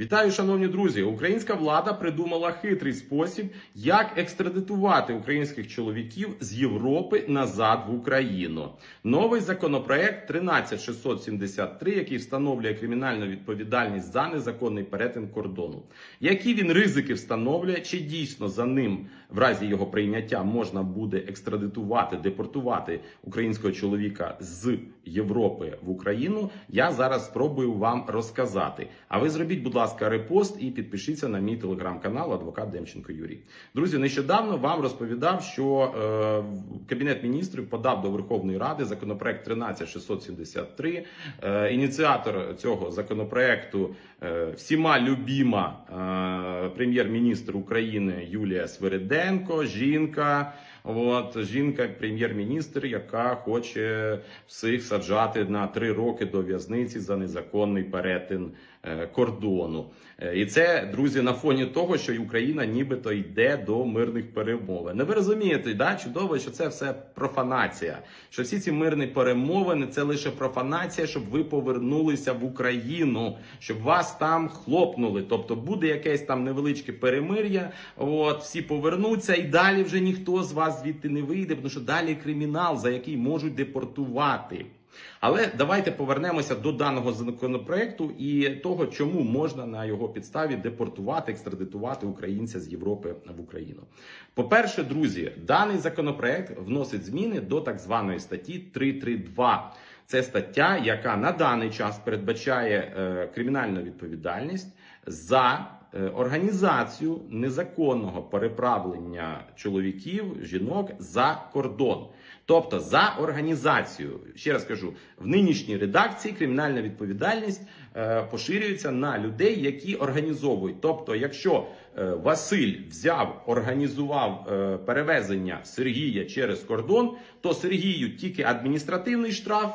Вітаю, шановні друзі! Українська влада придумала хитрий спосіб, як екстрадитувати українських чоловіків з Європи назад в Україну. Новий законопроект 13673, який встановлює кримінальну відповідальність за незаконний перетин кордону. Які він ризики встановлює, чи дійсно за ним в разі його прийняття можна буде екстрадитувати, депортувати українського чоловіка з Європи в Україну? Я зараз спробую вам розказати. А ви зробіть, будь ласка, репост і підпишіться на мій телеграм-канал Адвокат Демченко Юрій. Друзі, нещодавно вам розповідав, що е, Кабінет міністрів подав до Верховної Ради законопроект 13673. Е, ініціатор цього законопроекту е, всіма любіма е, прем'єр-міністр України Юлія Свириденко, жінка. От жінка, прем'єр-міністр, яка хоче всіх саджати на три роки до в'язниці за незаконний перетин кордону. Е, І це, друзі, на фоні того, що Україна нібито йде до мирних перемовин. Не ви розумієте, да, чудово, що це все профанація. Що всі ці мирні перемовини це лише профанація, щоб ви повернулися в Україну, щоб вас там хлопнули. Тобто буде якесь там невеличке перемир'я. От всі повернуться, і далі вже ніхто з вас звідти не вийде, тому що далі кримінал, за який можуть депортувати. Але давайте повернемося до даного законопроекту і того, чому можна на його підставі депортувати, екстрадитувати українця з Європи в Україну. По-перше, друзі, даний законопроект вносить зміни до так званої статті 332. Це стаття, яка на даний час передбачає е, кримінальну відповідальність за організацію незаконного переправлення чоловіків, жінок за кордон. Тобто за організацію, ще раз кажу, в нинішній редакції кримінальна відповідальність е, поширюється на людей, які організовують. Тобто, якщо е, Василь взяв, організував е, перевезення Сергія через кордон, то Сергію тільки адміністративний штраф.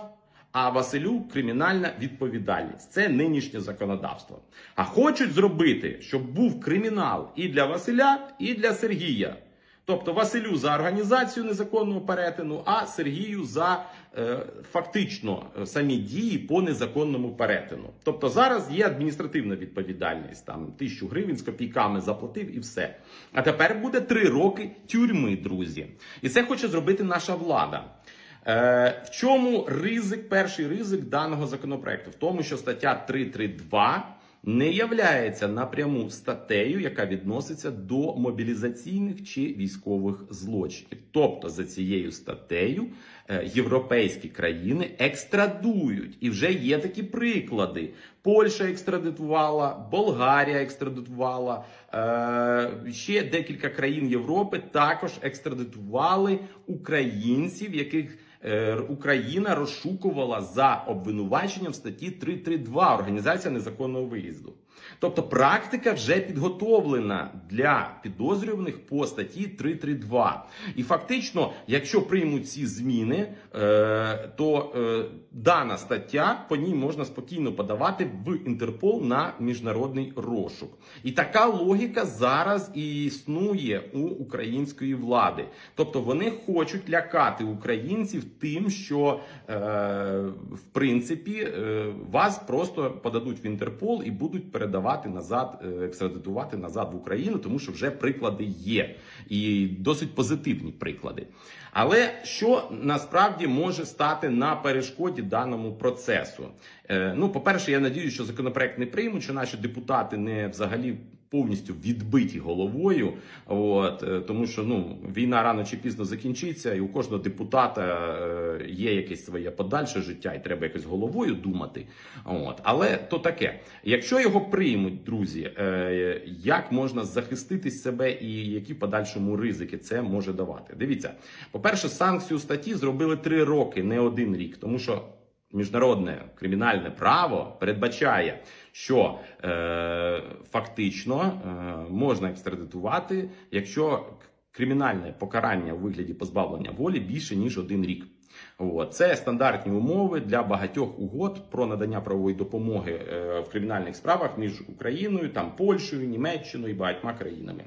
А Василю кримінальна відповідальність. Це нинішнє законодавство. А хочуть зробити, щоб був кримінал і для Василя, і для Сергія. Тобто Василю за організацію незаконного перетину, а Сергію за е, фактично е, самі дії по незаконному перетину. Тобто зараз є адміністративна відповідальність, там тисячу гривень з копійками заплатив і все. А тепер буде три роки тюрми, друзі. І це хоче зробити наша влада. Е, в чому ризик, перший ризик даного законопроекту? В тому, що стаття 332 не являється напряму статтею, яка відноситься до мобілізаційних чи військових злочинів. Тобто за цією статтею е, європейські країни екстрадують, і вже є такі приклади. Польща екстрадитувала, Болгарія екстрадитувала, е, ще декілька країн Європи також екстрадитували українців, яких Україна розшукувала за обвинуваченням в статті 332 Організація незаконного виїзду. Тобто практика вже підготовлена для підозрюваних по статті 332. І фактично, якщо приймуть ці зміни, е, то е, дана стаття по ній можна спокійно подавати в Інтерпол на міжнародний розшук. І така логіка зараз і існує у української влади. Тобто вони хочуть лякати українців тим, що е, в принципі вас просто подадуть в Інтерпол і будуть передавати назад, е, екстрадитувати назад в Україну, тому що вже приклади є, і досить позитивні приклади. Але що насправді може стати на перешкоді даному процесу? Е, ну, по-перше, я надію, що законопроект не приймуть, що наші депутати не взагалі. Повністю відбиті головою, от е, тому що ну війна рано чи пізно закінчиться, і у кожного депутата е, є якесь своє подальше життя, і треба якось головою думати. От але то таке. Якщо його приймуть, друзі, е, як можна захистити себе і які подальшому ризики це може давати? Дивіться, по-перше, санкцію статті зробили три роки, не один рік, тому що. Міжнародне кримінальне право передбачає, що е, фактично е, можна екстрадитувати, якщо кримінальне покарання у вигляді позбавлення волі більше ніж один рік. Це стандартні умови для багатьох угод про надання правової допомоги е, в кримінальних справах між Україною, там Польщею, Німеччиною і багатьма країнами.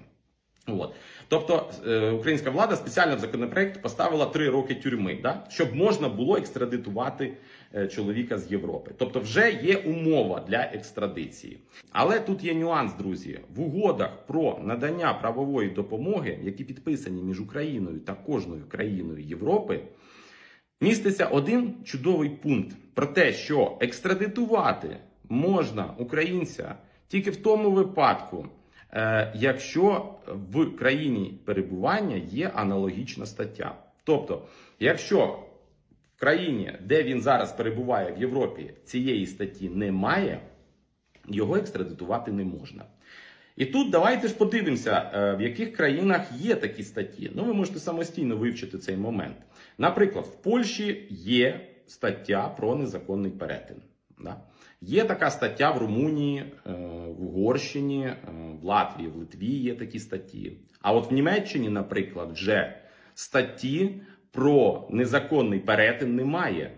От. Тобто е, українська влада спеціально в законопроект поставила три роки тюрми, да? щоб можна було екстрадитувати е, чоловіка з Європи. Тобто, вже є умова для екстрадиції. Але тут є нюанс, друзі. В угодах про надання правової допомоги, які підписані між Україною та кожною країною Європи. Міститься один чудовий пункт про те, що екстрадитувати можна українця тільки в тому випадку, якщо в країні перебування є аналогічна стаття. Тобто, якщо в країні, де він зараз перебуває в Європі, цієї статті немає, його екстрадитувати не можна. І тут давайте ж подивимося, е, в яких країнах є такі статті. Ну, ви можете самостійно вивчити цей момент. Наприклад, в Польщі є стаття про незаконний перетин. Да? Є така стаття в Румунії, е, в Угорщині, е, в Латвії, в Литві є такі статті. А от в Німеччині, наприклад, вже статті про незаконний перетин немає.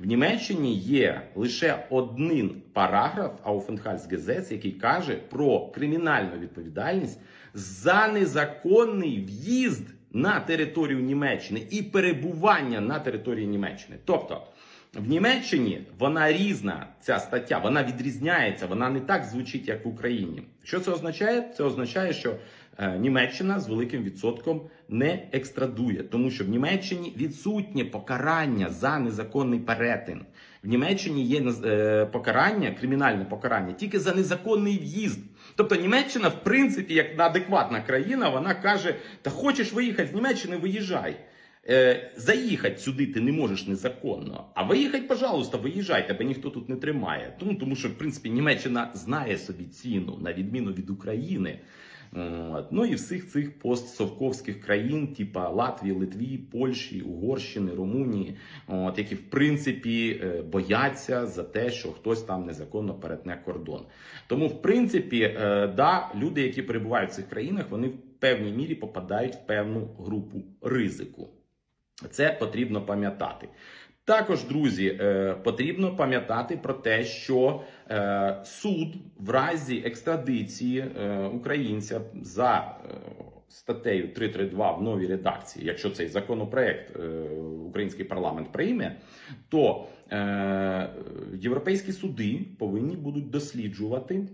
В Німеччині є лише один параграф Aufenthaltsgesetz, який каже про кримінальну відповідальність за незаконний в'їзд на територію Німеччини і перебування на території Німеччини. Тобто в Німеччині вона різна, ця стаття, вона відрізняється, вона не так звучить, як в Україні. Що це означає? Це означає, що е, Німеччина з великим відсотком не екстрадує, тому що в Німеччині відсутнє покарання за незаконний перетин. В Німеччині є е, покарання, кримінальне покарання тільки за незаконний в'їзд. Тобто Німеччина, в принципі, як адекватна країна, вона каже: та хочеш виїхати з Німеччини, виїжджай. Е, заїхати сюди ти не можеш незаконно. А виїхати, пожалуйста, виїжджай, тебе ніхто тут не тримає. Тому, тому що, в принципі, Німеччина знає собі ціну, на відміну від України. Ну і всіх цих постсовковських країн, типа Латвії, Литві, Польщі, Угорщини, Румунії, от, які в принципі е, бояться за те, що хтось там незаконно перетне кордон. Тому, в принципі, е, да, люди, які перебувають в цих країнах, вони в певній мірі попадають в певну групу ризику. Це потрібно пам'ятати. Також, друзі, е, потрібно пам'ятати про те, що е, суд в разі екстрадиції е, українця за статтею 332 в новій редакції, якщо цей законопроект український парламент прийме, то європейські суди повинні будуть досліджувати.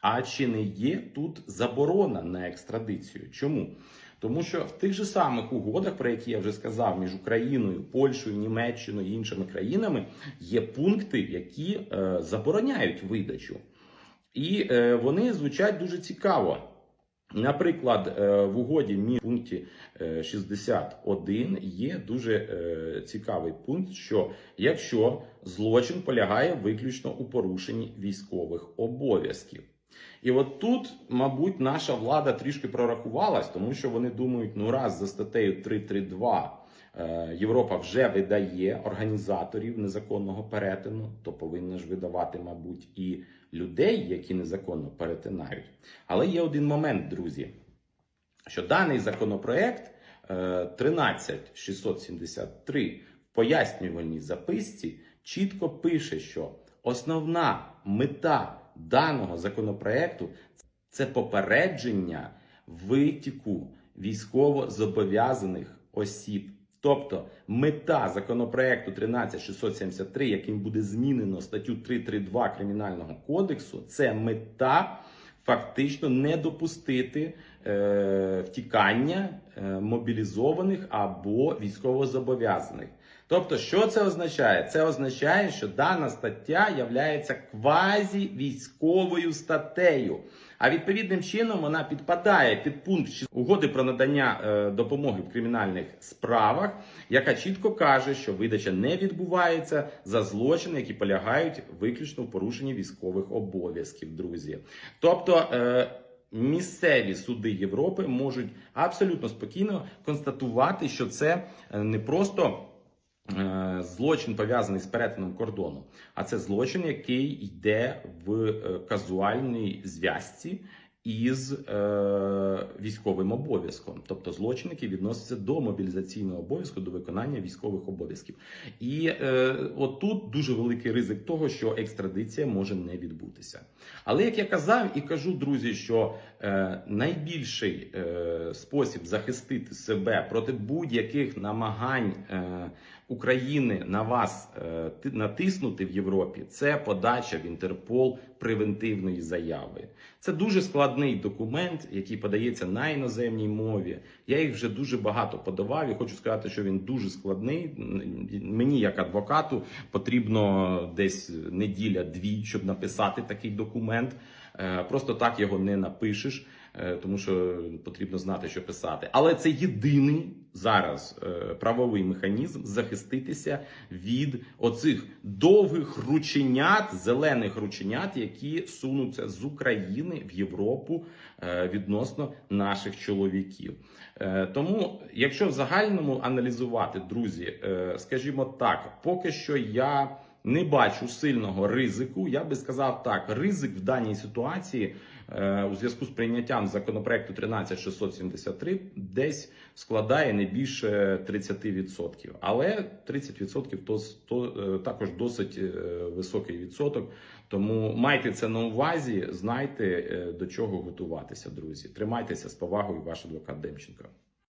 А чи не є тут заборона на екстрадицію? Чому? Тому що в тих же самих угодах, про які я вже сказав, між Україною, Польщею, Німеччиною і іншими країнами є пункти, які е, забороняють видачу. І е, вони звучать дуже цікаво. Наприклад, е, в угоді між пункті 61 є дуже е, цікавий пункт, що якщо злочин полягає виключно у порушенні військових обов'язків. І от тут, мабуть, наша влада трішки прорахувалась, тому що вони думають, ну раз за статтею 332 е, Європа вже видає організаторів незаконного перетину, то повинна ж видавати, мабуть, і людей, які незаконно перетинають. Але є один момент, друзі, що даний законопроект 13673 е, в пояснювальній записці чітко пише, що основна мета даного законопроекту це попередження витіку військово зобов'язаних осіб. Тобто мета законопроекту 13673, яким буде змінено статтю 332 Кримінального кодексу, це мета фактично не допустити е, втікання е, мобілізованих або військовозобов'язаних. Тобто, що це означає? Це означає, що дана стаття є квазі військовою статтею. А відповідним чином вона підпадає під пункт угоди про надання е, допомоги в кримінальних справах, яка чітко каже, що видача не відбувається за злочини, які полягають виключно в порушенні військових обов'язків, друзі. Тобто. Е, Місцеві суди Європи можуть абсолютно спокійно констатувати, що це е, не просто злочин пов'язаний з перетином кордону, а це злочин, який йде в е, казуальній зв'язці із е, військовим обов'язком, тобто злочин, який відноситься до мобілізаційного обов'язку, до виконання військових обов'язків. І е, отут дуже великий ризик того, що екстрадиція може не відбутися. Але як я казав і кажу, друзі, що е, найбільший е, спосіб захистити себе проти будь-яких намагань е, України на вас е, натиснути в Європі, це подача в Інтерпол превентивної заяви. Це дуже складний документ, який подається на іноземній мові. Я їх вже дуже багато подавав і хочу сказати, що він дуже складний. Мені, як адвокату, потрібно десь неділя-дві, щоб написати такий документ. Е, Просто так його не напишеш, тому що потрібно знати, що писати. Але це єдиний зараз е, правовий механізм захиститися від оцих довгих рученят, зелених рученят, які сунуться з України в Європу е, відносно наших чоловіків. Е, Тому, якщо в загальному аналізувати, друзі, е, скажімо так, поки що я не бачу сильного ризику. Я би сказав так: ризик в даній ситуації е, у зв'язку з прийняттям законопроекту 13673 десь складає не більше 30%. Але 30% то, то е, також досить е, високий відсоток. Тому майте це на увазі, знайте е, до чого готуватися, друзі. Тримайтеся з повагою, ваш адвокат Демченко.